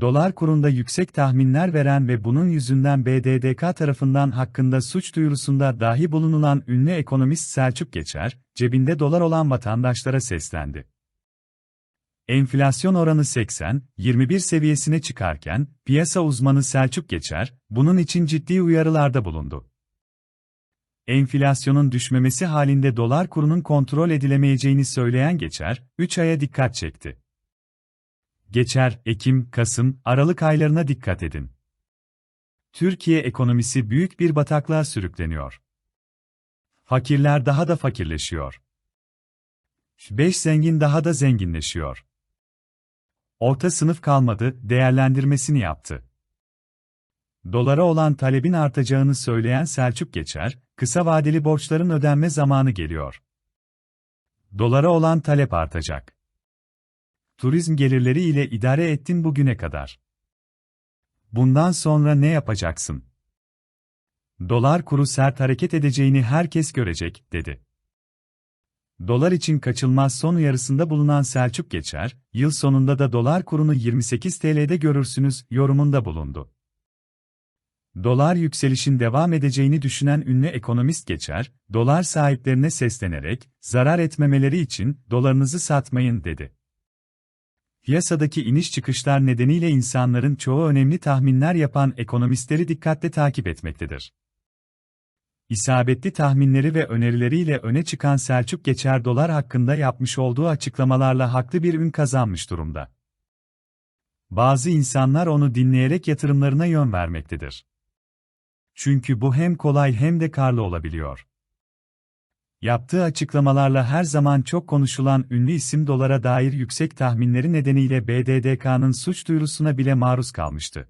Dolar kurunda yüksek tahminler veren ve bunun yüzünden BDDK tarafından hakkında suç duyurusunda dahi bulunulan ünlü ekonomist Selçuk Geçer, cebinde dolar olan vatandaşlara seslendi. Enflasyon oranı 80-21 seviyesine çıkarken, piyasa uzmanı Selçuk Geçer, bunun için ciddi uyarılarda bulundu. Enflasyonun düşmemesi halinde dolar kurunun kontrol edilemeyeceğini söyleyen Geçer, 3 aya dikkat çekti. Geçer, Ekim, Kasım, Aralık aylarına dikkat edin. Türkiye ekonomisi büyük bir bataklığa sürükleniyor. Fakirler daha da fakirleşiyor. Beş zengin daha da zenginleşiyor. Orta sınıf kalmadı, değerlendirmesini yaptı. Dolara olan talebin artacağını söyleyen Selçuk Geçer, kısa vadeli borçların ödenme zamanı geliyor. Dolara olan talep artacak. Turizm gelirleri ile idare ettin bugüne kadar. Bundan sonra ne yapacaksın? Dolar kuru sert hareket edeceğini herkes görecek, dedi. Dolar için kaçılmaz son uyarısında bulunan Selçuk Geçer, yıl sonunda da dolar kurunu 28 TL'de görürsünüz yorumunda bulundu. Dolar yükselişin devam edeceğini düşünen ünlü ekonomist Geçer, dolar sahiplerine seslenerek, zarar etmemeleri için dolarınızı satmayın dedi. Piyasadaki iniş çıkışlar nedeniyle insanların çoğu önemli tahminler yapan ekonomistleri dikkatle takip etmektedir. İsabetli tahminleri ve önerileriyle öne çıkan Selçuk Geçer dolar hakkında yapmış olduğu açıklamalarla haklı bir ün kazanmış durumda. Bazı insanlar onu dinleyerek yatırımlarına yön vermektedir. Çünkü bu hem kolay hem de karlı olabiliyor. Yaptığı açıklamalarla her zaman çok konuşulan ünlü isim dolara dair yüksek tahminleri nedeniyle BDDK'nın suç duyurusuna bile maruz kalmıştı.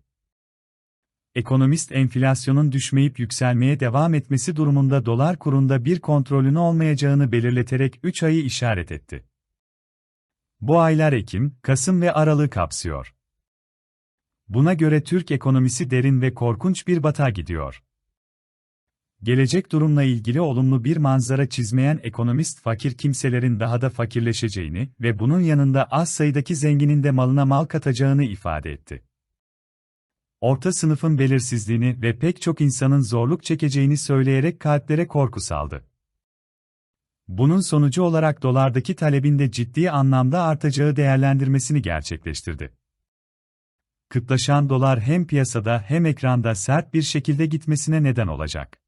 Ekonomist enflasyonun düşmeyip yükselmeye devam etmesi durumunda dolar kurunda bir kontrolün olmayacağını belirleterek 3 ayı işaret etti. Bu aylar Ekim, Kasım ve Aralık kapsıyor. Buna göre Türk ekonomisi derin ve korkunç bir batağa gidiyor. Gelecek durumla ilgili olumlu bir manzara çizmeyen ekonomist fakir kimselerin daha da fakirleşeceğini ve bunun yanında az sayıdaki zenginin de malına mal katacağını ifade etti. Orta sınıfın belirsizliğini ve pek çok insanın zorluk çekeceğini söyleyerek kalplere korku saldı. Bunun sonucu olarak dolardaki talebin de ciddi anlamda artacağı değerlendirmesini gerçekleştirdi. Kıtlaşan dolar hem piyasada hem ekranda sert bir şekilde gitmesine neden olacak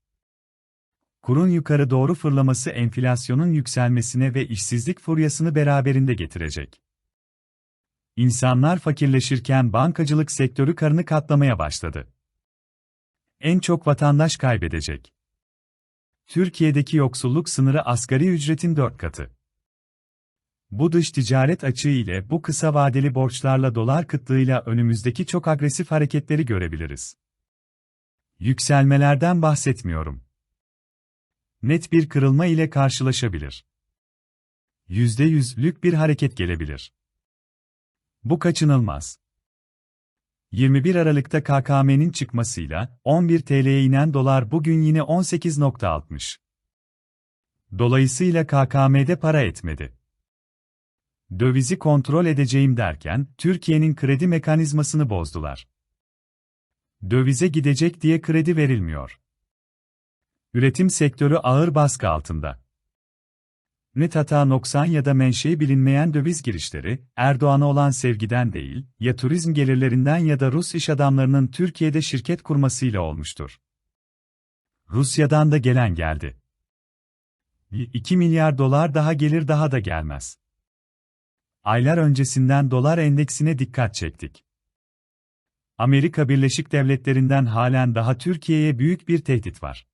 kurun yukarı doğru fırlaması enflasyonun yükselmesine ve işsizlik furyasını beraberinde getirecek. İnsanlar fakirleşirken bankacılık sektörü karını katlamaya başladı. En çok vatandaş kaybedecek. Türkiye'deki yoksulluk sınırı asgari ücretin 4 katı. Bu dış ticaret açığı ile bu kısa vadeli borçlarla dolar kıtlığıyla önümüzdeki çok agresif hareketleri görebiliriz. Yükselmelerden bahsetmiyorum net bir kırılma ile karşılaşabilir. %100'lük bir hareket gelebilir. Bu kaçınılmaz. 21 Aralık'ta KKM'nin çıkmasıyla 11 TL'ye inen dolar bugün yine 18.60. Dolayısıyla KKM'de para etmedi. Dövizi kontrol edeceğim derken Türkiye'nin kredi mekanizmasını bozdular. Dövize gidecek diye kredi verilmiyor. Üretim sektörü ağır baskı altında. Net hata noksan ya da menşei bilinmeyen döviz girişleri, Erdoğan'a olan sevgiden değil, ya turizm gelirlerinden ya da Rus iş adamlarının Türkiye'de şirket kurmasıyla olmuştur. Rusya'dan da gelen geldi. 2 milyar dolar daha gelir daha da gelmez. Aylar öncesinden dolar endeksine dikkat çektik. Amerika Birleşik Devletleri'nden halen daha Türkiye'ye büyük bir tehdit var.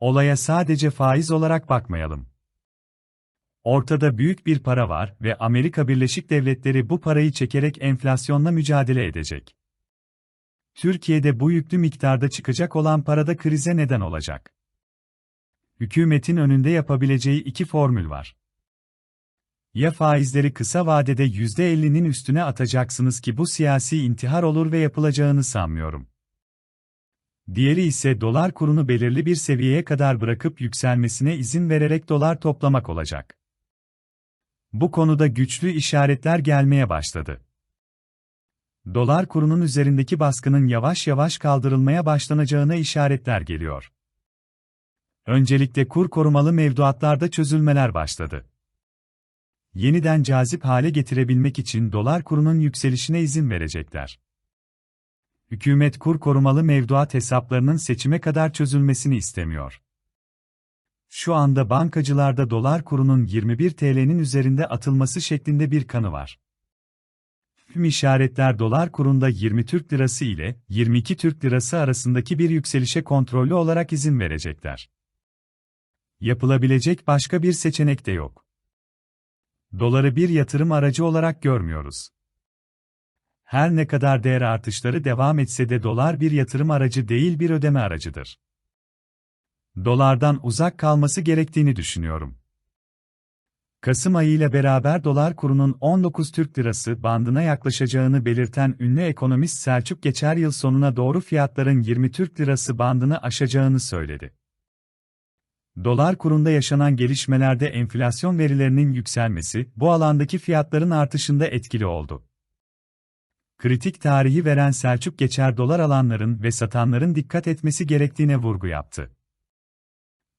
Olaya sadece faiz olarak bakmayalım. Ortada büyük bir para var ve Amerika Birleşik Devletleri bu parayı çekerek enflasyonla mücadele edecek. Türkiye'de bu yüklü miktarda çıkacak olan parada krize neden olacak. Hükümetin önünde yapabileceği iki formül var. Ya faizleri kısa vadede %50'nin üstüne atacaksınız ki bu siyasi intihar olur ve yapılacağını sanmıyorum. Diğeri ise dolar kurunu belirli bir seviyeye kadar bırakıp yükselmesine izin vererek dolar toplamak olacak. Bu konuda güçlü işaretler gelmeye başladı. Dolar kurunun üzerindeki baskının yavaş yavaş kaldırılmaya başlanacağına işaretler geliyor. Öncelikle kur korumalı mevduatlarda çözülmeler başladı. Yeniden cazip hale getirebilmek için dolar kurunun yükselişine izin verecekler. Hükümet kur korumalı mevduat hesaplarının seçime kadar çözülmesini istemiyor. Şu anda bankacılarda dolar kurunun 21 TL'nin üzerinde atılması şeklinde bir kanı var. Tüm işaretler dolar kurunda 20 Türk Lirası ile 22 Türk Lirası arasındaki bir yükselişe kontrollü olarak izin verecekler. Yapılabilecek başka bir seçenek de yok. Doları bir yatırım aracı olarak görmüyoruz. Her ne kadar değer artışları devam etse de dolar bir yatırım aracı değil bir ödeme aracıdır. Dolardan uzak kalması gerektiğini düşünüyorum. Kasım ayı ile beraber dolar kurunun 19 Türk Lirası bandına yaklaşacağını belirten ünlü ekonomist Selçuk Geçer yıl sonuna doğru fiyatların 20 Türk Lirası bandını aşacağını söyledi. Dolar kurunda yaşanan gelişmelerde enflasyon verilerinin yükselmesi bu alandaki fiyatların artışında etkili oldu. Kritik tarihi veren Selçuk Geçer dolar alanların ve satanların dikkat etmesi gerektiğine vurgu yaptı.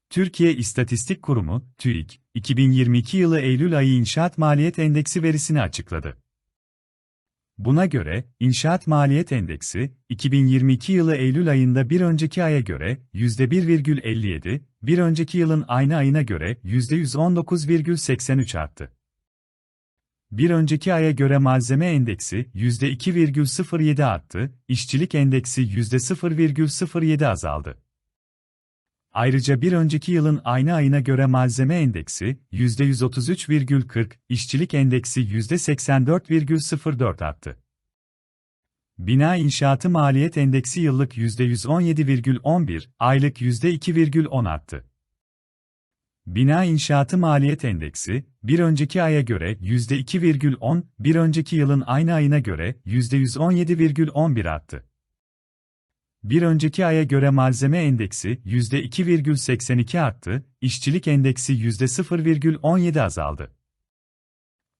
Türkiye İstatistik Kurumu, TÜİK, 2022 yılı Eylül ayı inşaat maliyet endeksi verisini açıkladı. Buna göre, inşaat maliyet endeksi, 2022 yılı Eylül ayında bir önceki aya göre %1,57, bir önceki yılın aynı ayına göre %119,83 arttı. Bir önceki aya göre malzeme endeksi %2,07 arttı, işçilik endeksi %0,07 azaldı. Ayrıca bir önceki yılın aynı ayına göre malzeme endeksi %133,40, işçilik endeksi %84,04 arttı. Bina inşaatı maliyet endeksi yıllık %117,11, aylık %2,10 arttı. Bina inşaatı maliyet endeksi, bir önceki aya göre %2,10, bir önceki yılın aynı ayına göre %117,11 arttı. Bir önceki aya göre malzeme endeksi %2,82 arttı, işçilik endeksi %0,17 azaldı.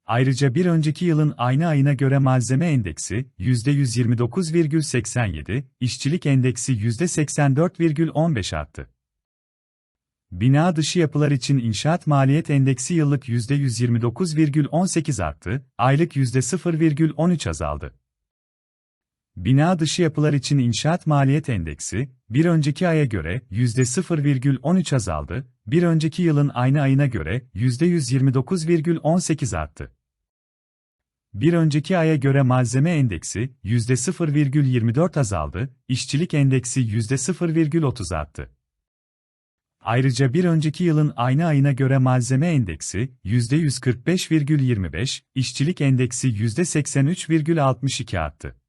Ayrıca bir önceki yılın aynı ayına göre malzeme endeksi %129,87, işçilik endeksi %84,15 arttı. Bina dışı yapılar için inşaat maliyet endeksi yıllık %129,18 arttı, aylık %0,13 azaldı. Bina dışı yapılar için inşaat maliyet endeksi, bir önceki aya göre %0,13 azaldı, bir önceki yılın aynı ayına göre %129,18 arttı. Bir önceki aya göre malzeme endeksi %0,24 azaldı, işçilik endeksi %0,30 arttı. Ayrıca bir önceki yılın aynı ayına göre malzeme endeksi %145,25, işçilik endeksi %83,62 arttı.